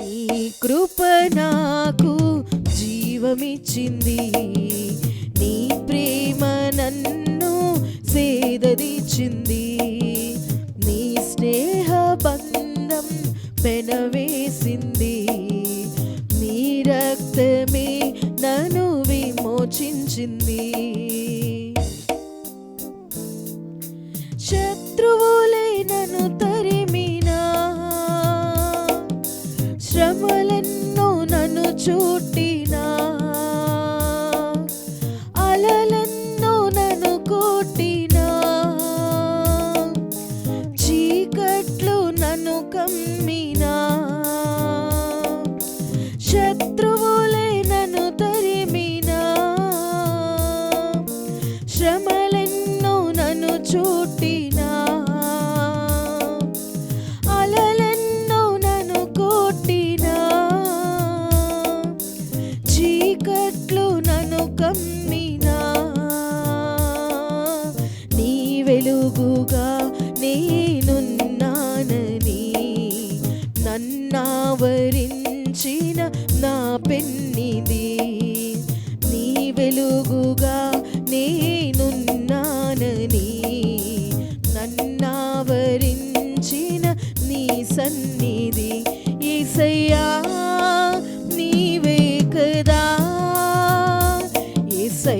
నీ కృప నాకు జీవమిచ్చింది. నీ ప్రేమ నన్ను సేదరిచింది. నీ స్నేహ బంధం పెనవేసింది. నీ రక్తమే నన్ను విమోచించింది. శత్రువులే నన్ను చుట్టినా అలలెన్నో నన్ను కొట్టినా. చీకట్లు నన్ను కమ్మినా. శత్రువులే నన్ను తరిమినా. శ్రమ చీకట్లు నన్ను కమ్మినా. నీ వెలుగుగా నేనున్నానని నన్నావరించిన నా పెన్నిది.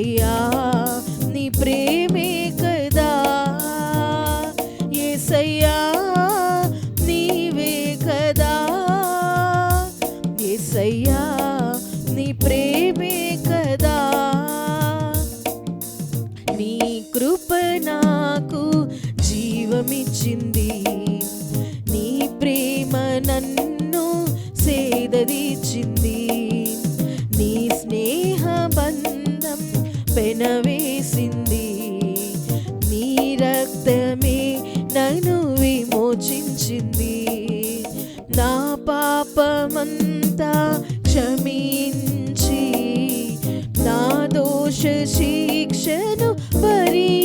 ఏసయ్యా నీ ప్రేమే కదా. ఏసయ్యా నీవే కదా. ఏసయ్యా నీ ప్రేమే కదా. నీ కృప నాకు జీవమిచ్చింది. నీ ప్రేమ నన్ను సేదరిచింది పెనవేసింది నీ రక్తమే నన్ను విమోచించింది. నా పాపమంతా క్షమించి నా దోష శిక్షను పరి